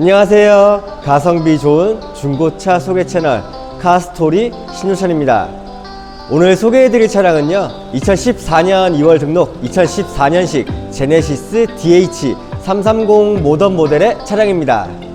안녕하세요. 가성비 좋은 중고차 소개 채널 카스토리 신유찬입니다. 오늘 소개해드릴 차량은요, 2014년 2월 등록 2014년식 제네시스 DH 330 모던 모델의 차량입니다.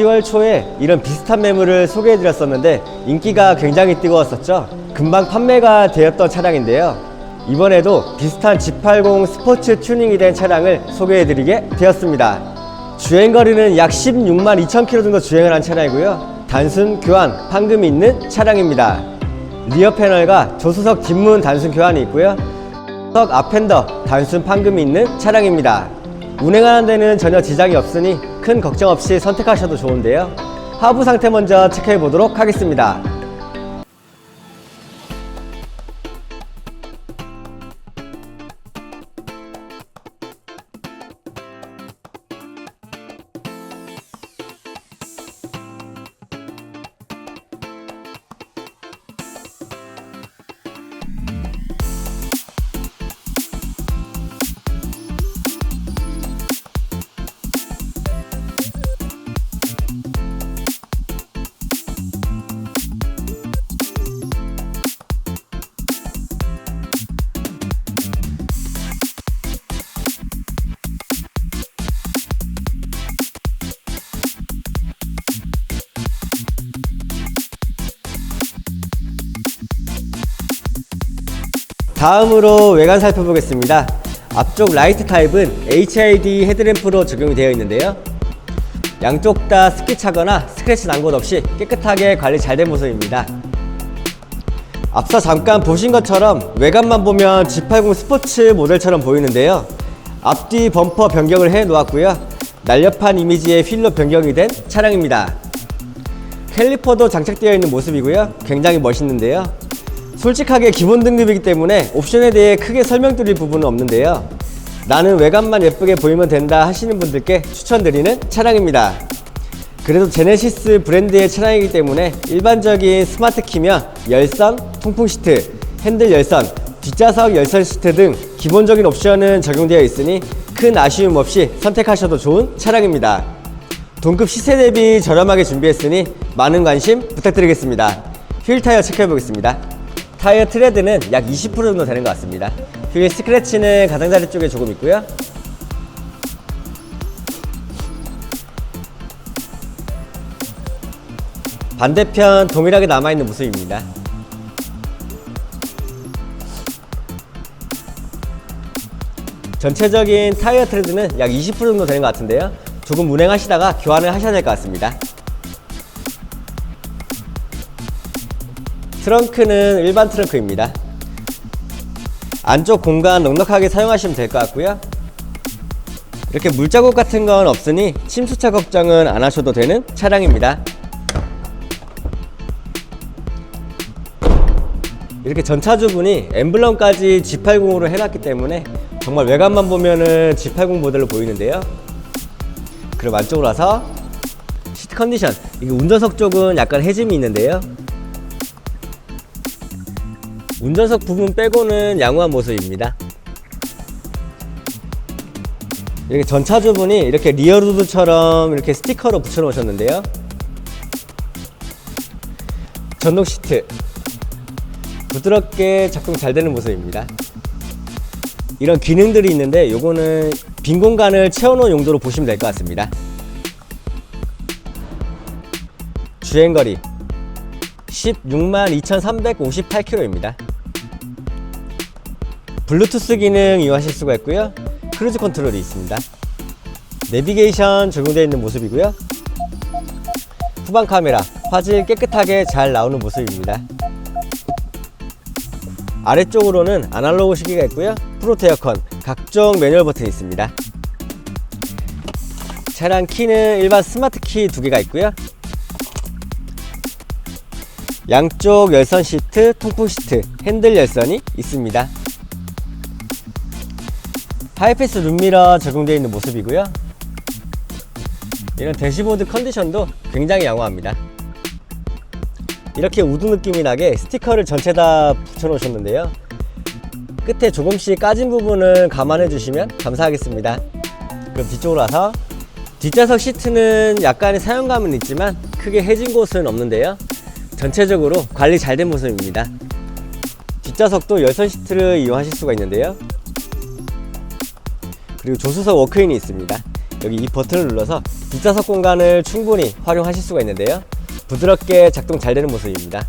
시월 초에 이런 비슷한 매물을 소개해드렸었는데 인기가 굉장히 뜨거웠었죠. 금방 판매가 되었던 차량인데요. 이번에도 비슷한 G80 스포츠 튜닝이 된 차량을 소개해드리게 되었습니다. 주행거리는 약 16만 2천 킬로 정도 주행을 한 차량이고요. 단순 교환, 판금이 있는 차량입니다. 리어 패널과 조수석 뒷문 단순 교환이 있고요. 석 앞핸더 단순 판금이 있는 차량입니다. 운행하는 데는 전혀 지장이 없으니 큰 걱정 없이 선택하셔도 좋은데요. 하부 상태 먼저 체크해 보도록 하겠습니다. 다음으로 외관 살펴보겠습니다. 앞쪽 라이트 타입은 HID 헤드램프로 적용이 되어 있는데요. 양쪽 다 스키 차거나 스크래치 난 곳 없이 깨끗하게 관리 잘 된 모습입니다. 앞서 잠깐 보신 것처럼 외관만 보면 G80 스포츠 모델처럼 보이는데요. 앞뒤 범퍼 변경을 해 놓았고요. 날렵한 이미지의 휠로 변경이 된 차량입니다. 캘리퍼도 장착되어 있는 모습이고요. 굉장히 멋있는데요. 솔직하게 기본 등급이기 때문에 옵션에 대해 크게 설명드릴 부분은 없는데요. 나는 외관만 예쁘게 보이면 된다 하시는 분들께 추천드리는 차량입니다. 그래도 제네시스 브랜드의 차량이기 때문에 일반적인 스마트 키면 열선, 통풍 시트, 핸들 열선, 뒷좌석 열선 시트 등 기본적인 옵션은 적용되어 있으니 큰 아쉬움 없이 선택하셔도 좋은 차량입니다. 동급 시세 대비 저렴하게 준비했으니 많은 관심 부탁드리겠습니다. 휠 타이어 체크해 보겠습니다. 타이어 트레드는 약 20% 정도 되는 것 같습니다. 휠 스크래치는 가장자리 쪽에 조금 있고요. 반대편 동일하게 남아있는 모습입니다. 전체적인 타이어 트레드는 약 20% 정도 되는 것 같은데요. 조금 운행하시다가 교환을 하셔야 될 것 같습니다. 트렁크는 일반 트렁크입니다. 안쪽 공간 넉넉하게 사용하시면 될 것 같고요. 이렇게 물자국 같은 건 없으니 침수차 걱정은 안 하셔도 되는 차량입니다. 이렇게 전차주분이 엠블럼까지 G80으로 해놨기 때문에 정말 외관만 보면은 G80 모델로 보이는데요. 그럼 안쪽으로 와서 시트 컨디션 이게 운전석 쪽은 약간 해짐이 있는데요. 운전석 부분 빼고는 양호한 모습입니다. 이렇게 전차주분이 이렇게 리어루드처럼 이렇게 스티커로 붙여놓으셨는데요. 전동 시트 부드럽게 작동 잘 되는 모습입니다. 이런 기능들이 있는데 요거는 빈 공간을 채워놓은 용도로 보시면 될 것 같습니다. 주행거리 16만 2,358km입니다. 블루투스 기능 이용하실 수가 있고요. 크루즈 컨트롤이 있습니다. 내비게이션 적용되어 있는 모습이고요. 후방 카메라 화질 깨끗하게 잘 나오는 모습입니다. 아래쪽으로는 아날로그 시계가 있고요. 프로트 에어컨, 각종 매뉴얼 버튼이 있습니다. 차량 키는 일반 스마트 키 두 개가 있고요. 양쪽 열선 시트, 통풍 시트, 핸들 열선이 있습니다. 하이패스 룸미러 적용되어 있는 모습이고요. 이런 대시보드 컨디션도 굉장히 양호합니다. 이렇게 우드 느낌이 나게 스티커를 전체 다 붙여 놓으셨는데요. 끝에 조금씩 까진 부분을 감안해 주시면 감사하겠습니다. 그럼 뒤쪽으로 와서 뒷좌석 시트는 약간의 사용감은 있지만 크게 해진 곳은 없는데요. 전체적으로 관리 잘 된 모습입니다. 뒷좌석도 열선 시트를 이용하실 수가 있는데요. 그리고 조수석 워크인이 있습니다. 여기 이 버튼을 눌러서 뒷좌석 공간을 충분히 활용하실 수가 있는데요. 부드럽게 작동 잘 되는 모습입니다.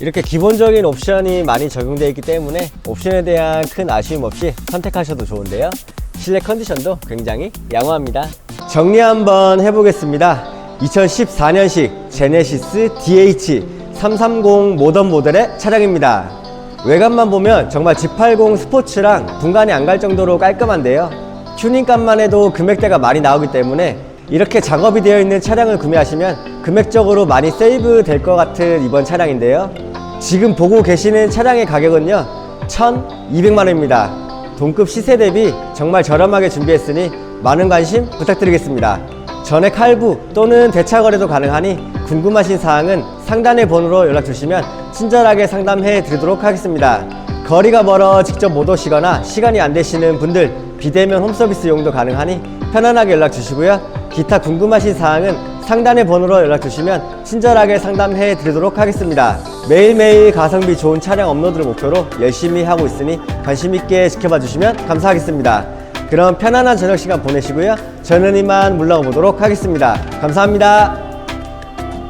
이렇게 기본적인 옵션이 많이 적용되어 있기 때문에 옵션에 대한 큰 아쉬움 없이 선택하셔도 좋은데요. 실내 컨디션도 굉장히 양호합니다. 정리 한번 해보겠습니다. 2014년식 제네시스 DH 330 모던 모델의 차량입니다. 외관만 보면 정말 G80 스포츠랑 분간이 안 갈 정도로 깔끔한데요. 튜닝값만 해도 금액대가 많이 나오기 때문에 이렇게 작업이 되어 있는 차량을 구매하시면 금액적으로 많이 세이브 될 것 같은 이번 차량인데요. 지금 보고 계시는 차량의 가격은요, 1,200만 원입니다. 동급 시세 대비 정말 저렴하게 준비했으니 많은 관심 부탁드리겠습니다. 전액 할부 또는 대차 거래도 가능하니 궁금하신 사항은 상단의 번호로 연락 주시면 친절하게 상담해 드리도록 하겠습니다. 거리가 멀어 직접 못 오시거나 시간이 안 되시는 분들 비대면 홈서비스 이용도 가능하니 편안하게 연락 주시고요. 기타 궁금하신 사항은 상단의 번호로 연락 주시면 친절하게 상담해 드리도록 하겠습니다. 매일매일 가성비 좋은 차량 업로드를 목표로 열심히 하고 있으니 관심 있게 지켜봐 주시면 감사하겠습니다. 그럼 편안한 저녁 시간 보내시고요. 저는 이만 물러가 보도록 하겠습니다. 감사합니다.